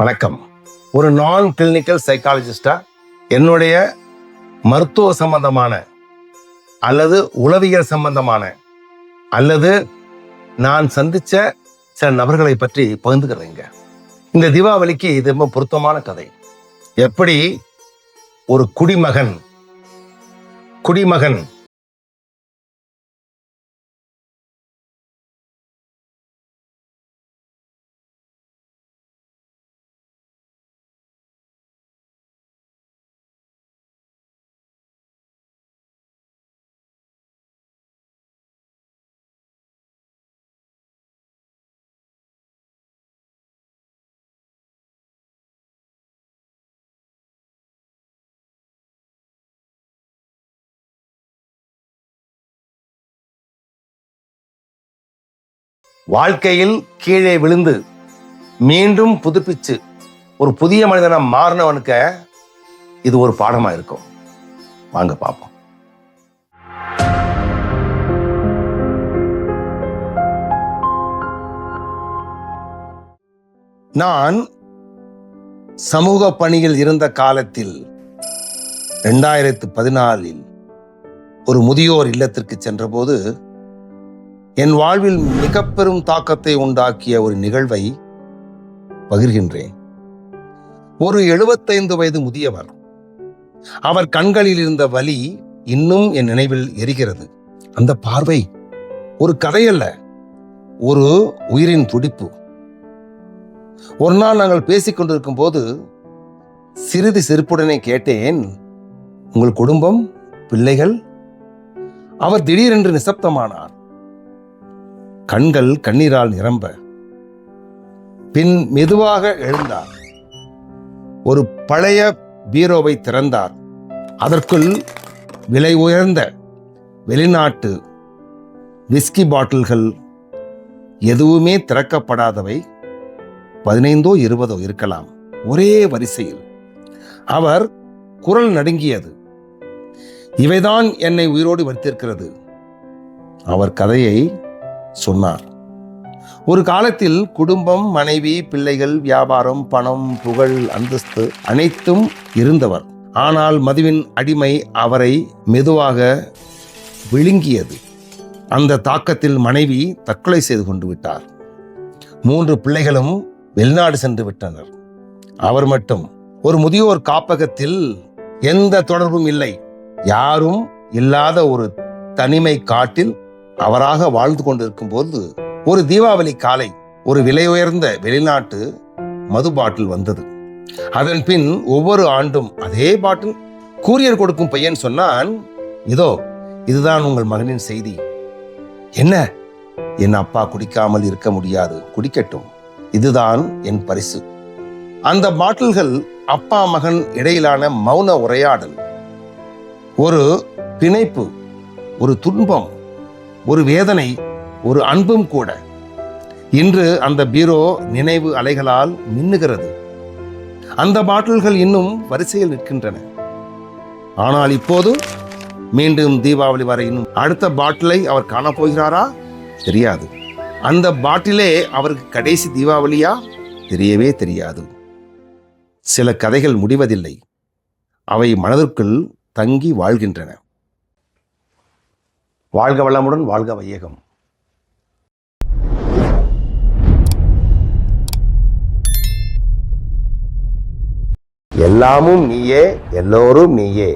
வணக்கம். ஒரு நான் கிளினிக்கல் சைக்காலஜிஸ்டா என்னுடைய மருத்துவ சம்பந்தமான அல்லது உளவியல் சம்பந்தமான அல்லது நான் சந்திச்ச சில நபர்களை பற்றி பகிர்ந்துக்கிறேங்க. இந்த தீபாவளிக்கு இது ரொம்ப பொருத்தமான கதை. எப்படி ஒரு குடிமகன் குடிமகன் வாழ்க்கையில் கீழே விழுந்து மீண்டும் புதுப்பிச்சு ஒரு புதிய மனிதனாக மாறினவனுக்கு இது ஒரு பாடமா இருக்கும். வாங்க பார்ப்போம். நான் சமூக பணியில் இருந்த காலத்தில் ரெண்டாயிரத்து பதினாலில் ஒரு முதியோர் இல்லத்திற்கு சென்றபோது என் வாழ்வில் மிக பெரும் தாக்கத்தை உண்டாக்கிய ஒரு நிகழ்வை பகிர்கின்றேன். ஒரு எழுபத்தைந்து வயது முதியவர் அவர் கண்களில் இருந்த வலி இன்னும் என் நினைவில் எரிகிறது. அந்த பார்வை ஒரு கதையல்ல ஒரு உயிரின் துடிப்பு. ஒரு நாள் நாங்கள் பேசிக் கொண்டிருக்கும் போது சிறிது செருப்புடனே கேட்டேன் உங்கள் குடும்பம் பிள்ளைகள்? அவர் திடீரென்று நிசப்தமானார். கண்கள் கண்ணீரால் நிரம்ப. பின் மெதுவாக எழுந்தார். ஒரு பழைய பீரோவை திறந்தார். அதற்குள் விலை உயர்ந்த வெளிநாட்டு விஸ்கி பாட்டில்கள் எதுவுமே திறக்கப்படாதவை. பதினைந்தோ இருபதோ இருக்கலாம். ஒரே வரிசையில். அவர் குரல் நடுங்கியது. இவைதான் என்னை உயிரோடு வைத்திருக்கிறது. அவர் கதையை சொன்னார். ஒரு காலத்தில் குடும்பம் மனைவி பிள்ளைகள் வியாபாரம் பணம் புகழ் அந்தஸ்து அனைத்தும் இருந்தவர். ஆனால் மதுவின் அடிமை அவரை மெதுவாக விழுங்கியது. அந்த தாக்கத்தில் மனைவி தற்கொலை செய்து கொண்டு விட்டார். மூன்று பிள்ளைகளும் வெளிநாடு சென்று விட்டனர். அவர் மட்டும். ஒரு முதியோர் காப்பகத்தில் எந்த தொடர்பும் இல்லை. யாரும் இல்லாத ஒரு தனிமை காட்டில் அவராக வாழ்ந்து கொண்டிருக்கும் போது ஒரு தீபாவளி காலை ஒரு விலை உயர்ந்த வெளிநாட்டு மது பாட்டில் வந்தது. அதன் பின் ஒவ்வொரு ஆண்டும் அதே பாட்டில் கூரியர் கொடுக்கும் பையன் சொன்னான் இதோ இதுதான் உங்கள் மகனின் செய்தி. என்ன? என் அப்பா குடிக்காமல் இருக்க முடியாது குடிக்கட்டும். இதுதான் என் பரிசு. அந்த பாட்டில்கள் அப்பா மகன் இடையிலான மௌன உரையாடல் ஒரு பிணைப்பு ஒரு துன்பம் ஒரு வேதனை ஒரு அன்பும் கூட. இன்று அந்த பீரோ நினைவு அலைகளால் மின்னுகிறது. அந்த பாட்டில்கள் இன்னும் வரிசையில் நிற்கின்றன. ஆனால் இப்போது மீண்டும் தீபாவளி வரை இன்னும் அடுத்த பாட்டிலை அவர் காணப்போகிறாரா? தெரியாது. அந்த பாட்டிலே அவருக்கு கடைசி தீபாவளியா? தெரியவே தெரியாது. சில கதைகள் முடிவதில்லை. அவை மனதிற்குள் தங்கி வாழ்கின்றன. வாழ்க வளமுடன் வாழ்க வையகம். எல்லாமும் நீயே எல்லோரும் நீயே.